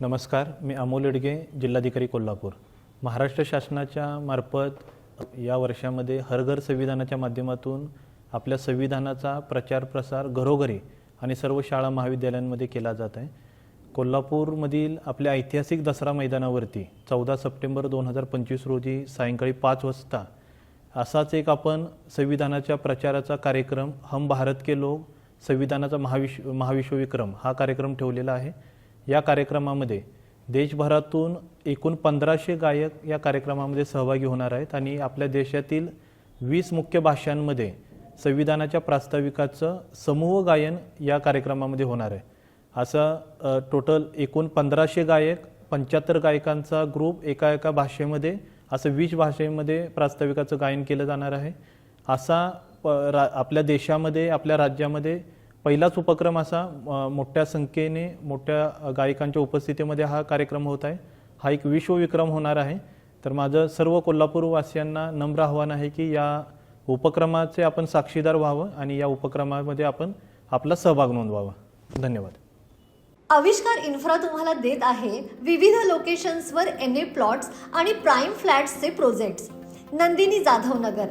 नमस्कार मी अमोल इडगे जिल्हाधिकारी कोल्हापूर. महाराष्ट्र शासनाच्या मार्फत या वर्षामध्ये हर घर संविधानाच्या माध्यमातून आपल्या संविधानाचा प्रचार प्रसार घरोघरी आणि सर्व शाळा महाविद्यालयांमध्ये केला जात आहे. कोल्हापूरमधील आपल्या ऐतिहासिक दसरा मैदानावरती चौदा सप्टेंबर दोन हजार पंचवीस रोजी सायंकाळी पाच वाजता असाच एक आपण संविधानाच्या प्रचाराचा कार्यक्रम हम भारत के लोक संविधानाचा महाविश्व महाविश्वविक्रम हा कार्यक्रम ठेवलेला आहे. या कार्यक्रमामध्ये देशभरातून एकूण पंधराशे गायक या कार्यक्रमामध्ये सहभागी होणार आहेत आणि आपल्या देशातील वीस मुख्य भाषांमध्ये संविधानाच्या प्रास्ताविकाचं समूह गायन या कार्यक्रमामध्ये होणार आहे. असं टोटल एकूण पंधराशे गायक पंच्याहत्तर गायकांचा ग्रुप एका एका भाषेमध्ये असं वीस भाषेमध्ये प्रास्ताविकाचं गायन केलं जाणार आहे. असा प रा आपल्या देशामध्ये आपल्या राज्यामध्ये पहिलाच उपक्रम असा मोठ्या संख्येने मोठ्या गायकांच्या उपस्थितीमध्ये हा कार्यक्रम होत आहे. हा एक विश्वविक्रम होणार आहे. तर माझं सर्व कोल्हापूरवासियांना नम्र आव्हान आहे की या उपक्रमाचे आपण साक्षीदार व्हावं आणि या उपक्रमामध्ये आपण आपला सहभाग नोंदवावा. धन्यवाद. आविष्कार इन्फ्रा तुम्हाला देत आहे विविध लोकेशन्सवर एन ए प्लॉट्स आणि प्राईम फ्लॅट्सचे प्रोजेक्ट्स नंदिनी जाधव नगर